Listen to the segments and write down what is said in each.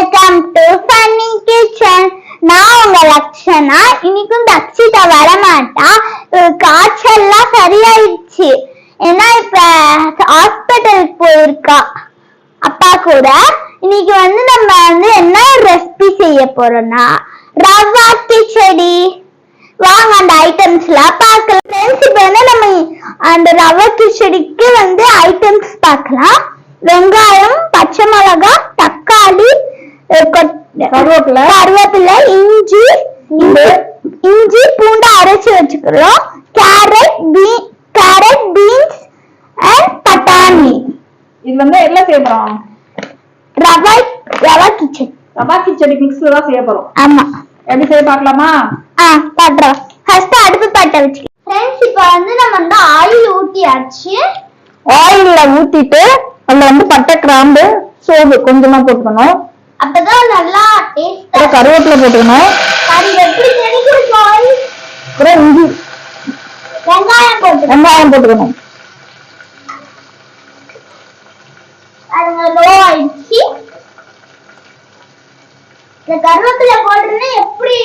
Welcome to funny kitchen நான் உங்க லக்ஷனா? இன்னைக்கும் தக்ஷிதா வரமாட்டா. இவளுக்கு காய்ச்சல்லாம் சரியாயிடுச்சு. ஏன்னா இப்ப ஹாஸ்பிட்டலுக்கு போயிருக்கா. அப்பா கூட. இன்னைக்கு வந்து நம்ம வந்து என்ன ரெசிபி செய்ய போறோம்னா ரவா கிச்சடி. வாங்க அந்த ஐட்டம்ஸ்லாம் பார்க்கலாம். ஃப்ரெண்ட்ஸ் இப்போ வந்து நம்ம அந்த ரவா கிச்சடிக்கு வந்து ஐட்டம்ஸ் பார்க்கலாம். வெங்காயம் பச்சை மிளகாய் தக்காளி கருவேப்பிலை. கருவேப்பிலை இஞ்சி. இஞ்சி பூண்டு அரைச்சு வச்சுக்கிறோம். கேரட் பீ கேரட் பீன்ஸ் அண்ட் பட்டாணி. இது வந்து என்ன செய்ய போறோம்? ரவை ரவா கிச்சடி. ரவா கிச்சடி மிக்ஸ்ல தான் செய்ய போறோம். ஆமா. எப்படி செய்ய பார்க்கலாமா? ஆ பண்றோம் ஃபர்ஸ்ட் அடுப்பு பற்ற வச்சு ஃப்ரெண்ட்ஸ் இப்போ வந்து நம்ம வந்து ஆயில் ஊட்டியாச்சு ஆயில்ல ஊத்திட்டு அதுல வந்து பட்டை கிராம்பு சோம்பு கொஞ்சமா போட்டுக்கணும். அப்பதான் நல்லா டேஸ்டா கருவேப்பிலை போட்டுக்கணும். அது எப்படி அப்புறம் இஞ்சி. வெங்காயம் போட்டு வெங்காயம் போட்டுக்கணும். அதுங்க லோ ஆயிடுச்சு. இந்த கருவேப்பிலை எப்படி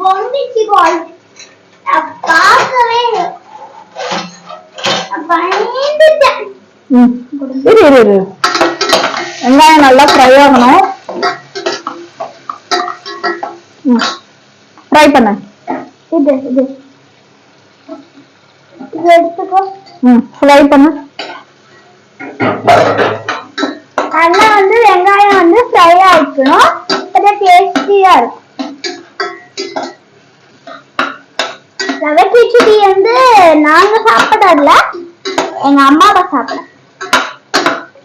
பொங்கிச்சு நான் பார்க்கவே பயந்துட்டேன். இரு இரு வெங்காயம் நல்லா ஃப்ரை ஆகணும். ஃப்ரை பண்ண. இது இது. இது எடுத்துக்கோ. ம் ஃப்ரை பண்ண. நல்லா வந்து வெங்காயம் வந்து ஃப்ரை ஆயிக்கணும் அது டேஸ்டியா இருக்கும். ரவை கிச்சடி வந்து நாங்க சாப்பிடல எங்க அம்மா அப்பா சாப்பிட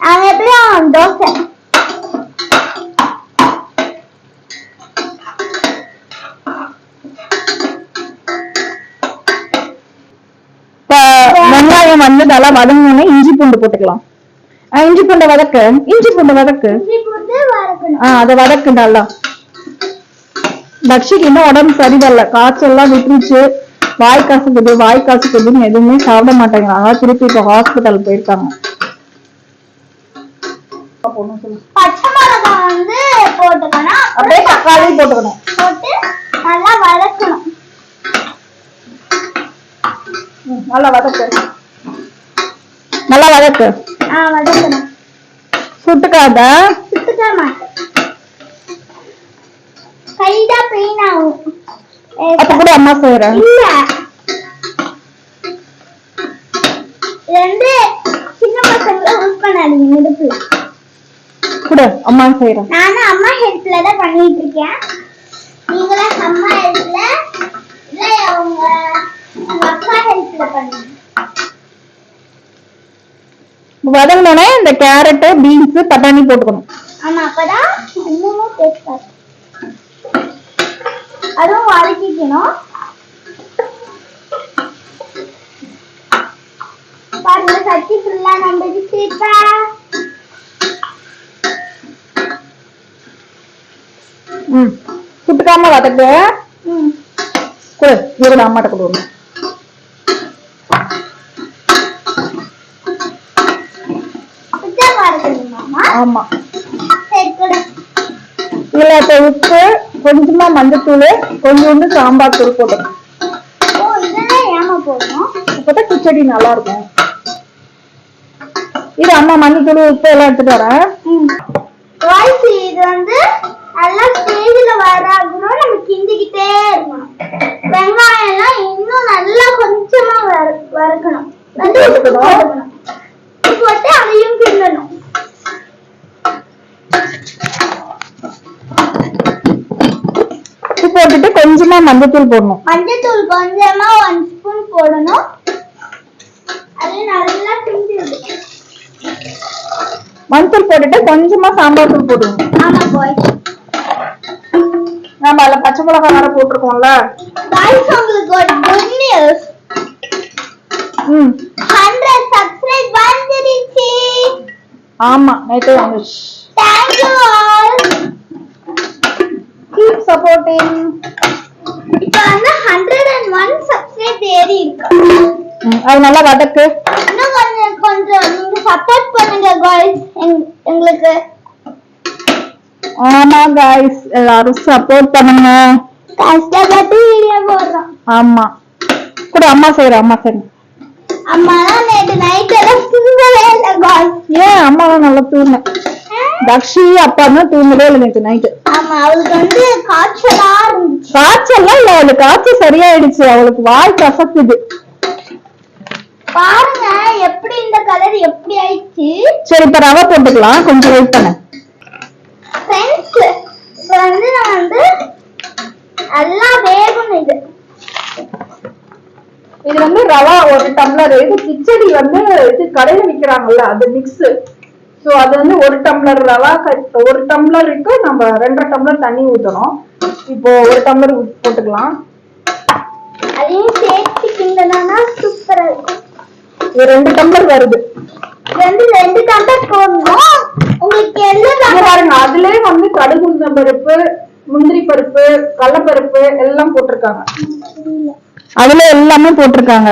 நாங்க எப்பயும் தோசை. வந்து நல்லா வதங்கணும்னா இஞ்சி பூண்டு போட்டுக்கலாம். இஞ்சி பூண்டை வதக்கு. இஞ்சி பூண்டை வதக்கு. இஞ்சி போட்டு வதக்கணும். ஆ அதை வதக்கு நல்லா. தக்ஷிக்கு இன்னும் உடம்பு சரியில்லை. காய்ச்சல்லாம் விட்டுருச்சு. வாய் கசக்குது வாய் கசக்குதுன்னு எதுவுமே சாப்பிட மாட்டேங்கிறாங்க திருப்பி இப்போ ஹாஸ்பிட்டல் போயிருக்காங்க. போட்டுக்கணும். அப்படியே தக்காளி போட்டுக்கணும். போட்டு நல்லா வதக்கணும். நல்லா வதக்கு. நல்லா வதக்கு. சுட்டுக்காத. அப்ப கூட அம்மா செய்யறேன் கூட அம்மா செய்யறேன் நானும் அம்மா ஹெல்ப்ல தான் பண்ணிட்டு இருக்கேன். நீங்களும் அம்மா ஹெல்ப்ல இல்ல அவங்க உங்க அப்பா ஹெல்ப்ல பண்ணுங்க. வதங்கினோடனே இந்த கேரட்டு பீன்ஸ் பட்டாணி போட்டுக்கணும். ஆமா அப்பதான் இன்னமும் டேஸ்டா அதுவும் வதக்கிக்கணும். பாருங்க சட்டி ஃபுல்லா நம்பிடுச்சு இப்ப ம் சுட்டுக்காம வதக்கு. கொடு இவரு அம்மாட்ட கொடுங்க ஆமா. இதுல இப்ப உப்பு கொஞ்சமா மஞ்சத்தூள் கொஞ்சோண்டு சாம்பார் தூள் போடணும்? அப்பதான் கிச்சடி நல்லா இருக்கும் இது அம்மா மஞ்சத்தூள் உப்பு எல்லாம் எடுத்துட்டு வரேன். இது வந்து நல்லா ஸ்டேஜ்ல வராகணும் நம்ம கிண்டிக்கிட்டே இருக்கணும். வெங்காயம் எல்லாம் இன்னும் நல்லா கொஞ்சமா வறு- வறுக்கணும். போட்டுட்டு கொஞ்சமா மஞ்சத்தூள் போடணும். மஞ்சத்தூள் கொஞ்சமா ஒன் ஸ்பூன் போடணும். அது நல்லா கிண்டி. மஞ்சள் போட்டுட்டு கொஞ்சமா சாம்பார் தூள் போடணும். ஆமா பாய் நம்ம அதுல பச்சை மிளகாய் வேற போட்டிருக்கோம்ல. பாய்ஸ் உங்களுக்கு ஒரு குட் நியூஸ் ம். ஹண்ட்ரட் சப்ஸ்கிரைப் வந்துருச்சு. ஆமா நேற்று வந்துச்சு தேங்க்யூ ஆல் கீப் சப்போர்ட்டிங் இப்போ வந்து ஹண்ட்ரட் அண்ட் ஒன் சப்ஸ்கிரைப் ஏறி இருக்கு அது நல்லா வதக்கு. இன்னும் கொஞ்சம் கொஞ்சம். நீங்க சப்போர்ட் பண்ணுங்க காய்ஸ் எங்களுக்கு. ஆமா guys. எல்லாரும் சப்போர்ட் பண்ணுங்க. கஷ்டப்பட்டு வீடியோ போடுறோம். ஆமா. கூட அம்மா செய்யற அம்மா செய்யற. அம்மாலாம் நேற்று நைட் எல்லாம் தூங்கவே இல்லை காய்ஸ் ஏன் அம்மா நல்லா தூங்கினேன் தக்ஷி அப்பா தான் தூங்கவே இல்லை நேற்று நைட்டு ஆமா அவளுக்கு வந்து காய்ச்சலா இருந்துச்சு. காய்ச்சல்லாம் இல்ல அவளுக்கு காய்ச்சல் சரியாயிடுச்சு. அவளுக்கு வாய் கசக்குது. பாருங்க எப்படி இந்த கலர் எப்படி ஆயிடுச்சு? சரி இப்ப ரவை போட்டுக்கலாம். கொஞ்சம் வெயிட் பண்ண. ஃப்ரெண்ட்ஸ் இப்போ வந்து நான் வந்து நல்லா வேகணும் இது. இது வந்து ரவா ஒரு டம்ளர் இது கிச்சடி வந்து இது கடையில விக்கிறாங்கல்ல அது மிக்ஸ் சோ அது வந்து ஒரு டம்ளர் ரவா ஒரு டம்ளருக்கு நம்ம ரெண்டரை டம்ளர் தண்ணி ஊத்தணும். இப்போ ஒரு டம்ளர் போட்டுக்கலாம். அதையும் சேர்த்து கிண்டனா சூப்பரா இருக்கும். இது ரெண்டு டம்ளர் வருது. வந்து ரெண்டு டம்ளர் போடணும். உங்களுக்கு எல்லாம் பாருங்க அதுலயே வந்து கடுகு உளுந்தம் பருப்பு முந்திரி பருப்பு கடலப்பருப்பு எல்லாம் போட்டிருக்காங்க. அதுல எல்லாமே போட்டிருக்காங்க.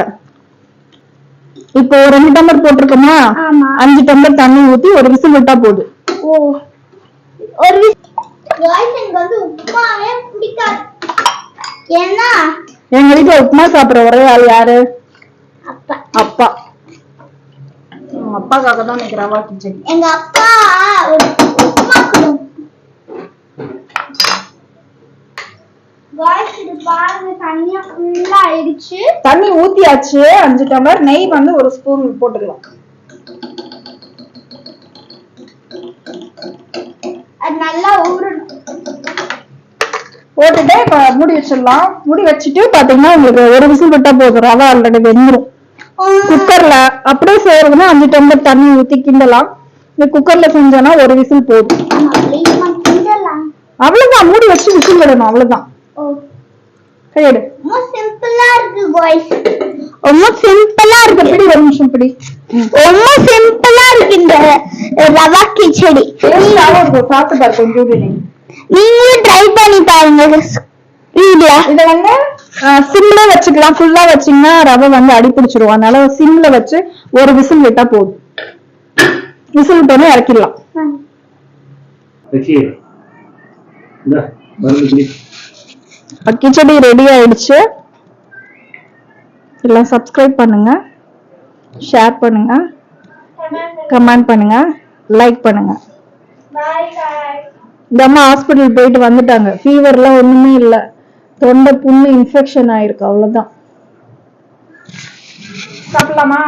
இப்போ ஒரு ரெண்டு டம்ளர் போட்டிருக்கோமா? ஆமா. அஞ்சு டம்ளர் தண்ணி ஊத்தி ஒரு விசில் விட்டா போதும். ஓ. ஒரு எனக்கு வந்து உப்புமாவே பிடிக்காது ஏன்னா? எங்க வீட்டுல உப்புமா சாப்பிடுற ஒரே ஆள் யாரு? அப்பா. அப்பா. உங்க அப்பாக்காக தான் ரவா கிச்சடி எங்க அப்பா உப்புமா பாருங்க தண்ணியா ஆயிடுச்சு. தண்ணி ஊத்தியாச்சு. அஞ்சு டம்ளர் நெய் வந்து ஒரு ஸ்பூன் போட்டுக்கலாம். அது நல்லா ஊறணும். போட்டுட்டு இப்ப மூடி வச்சிடலாம். மூடி வச்சுட்டு பாத்தீங்கன்னா உங்களுக்கு ஒரு விசில் விட்டா போதும். ரவா ஆல்ரெடி வெந்துரும். குக்கர்ல அப்படியே செய்யறதுன்னா அஞ்சு டம்ளர் தண்ணி ஊத்தி கிண்டலாம். இந்த குக்கர்ல செஞ்சோம்னா ஒரு விசில் போதும். அவ்வளவுதான். மூடி வச்சு விசில் விடணும். அவ்வளவுதான். ரொம்ப சிம்பிளா இருக்கு காய்ஸ் ரொம்ப சிம்பிளா இருக்கு. பிடி ஒரு நிமிஷம் பிடி. ரொம்ப சிம்பிளா இருக்கு இந்த ரவா கிச்சடி. சாப்பிட்டு பாரு கொஞ்சம் நீங்களும் ட்ரை பண்ணி பாருங்க வீட்ல இத வந்து சிம்ல வச்சுக்கலாம். ஃபுல்லா வச்சீங்கன்னா ரவை வந்து அடி பிடிச்சிரும். அதனால சிம்ல வச்சு ஒரு விசில் விட்டா போதும். விசில் விட்டோன்னே இறக்கிடலாம் வச்சு இந்த மருந்து குடி கிச்சடி ரெடி ஆயிடுச்சு. எல்லாம் சப்ஸ்கிரைப் பண்ணுங்க. ஷேர் பண்ணுங்க. கமெண்ட் பண்ணுங்க. லைக் பண்ணுங்க. இந்த அம்மா ஹாஸ்பிட்டல் போயிட்டு வந்துட்டாங்க. ஃபீவர்லாம் ஒண்ணுமே இல்ல. தொண்டை புண்ணு இன்ஃபெக்ஷன் ஆயிருக்கு. அவ்வளவுதான். சாப்பிடலாமா?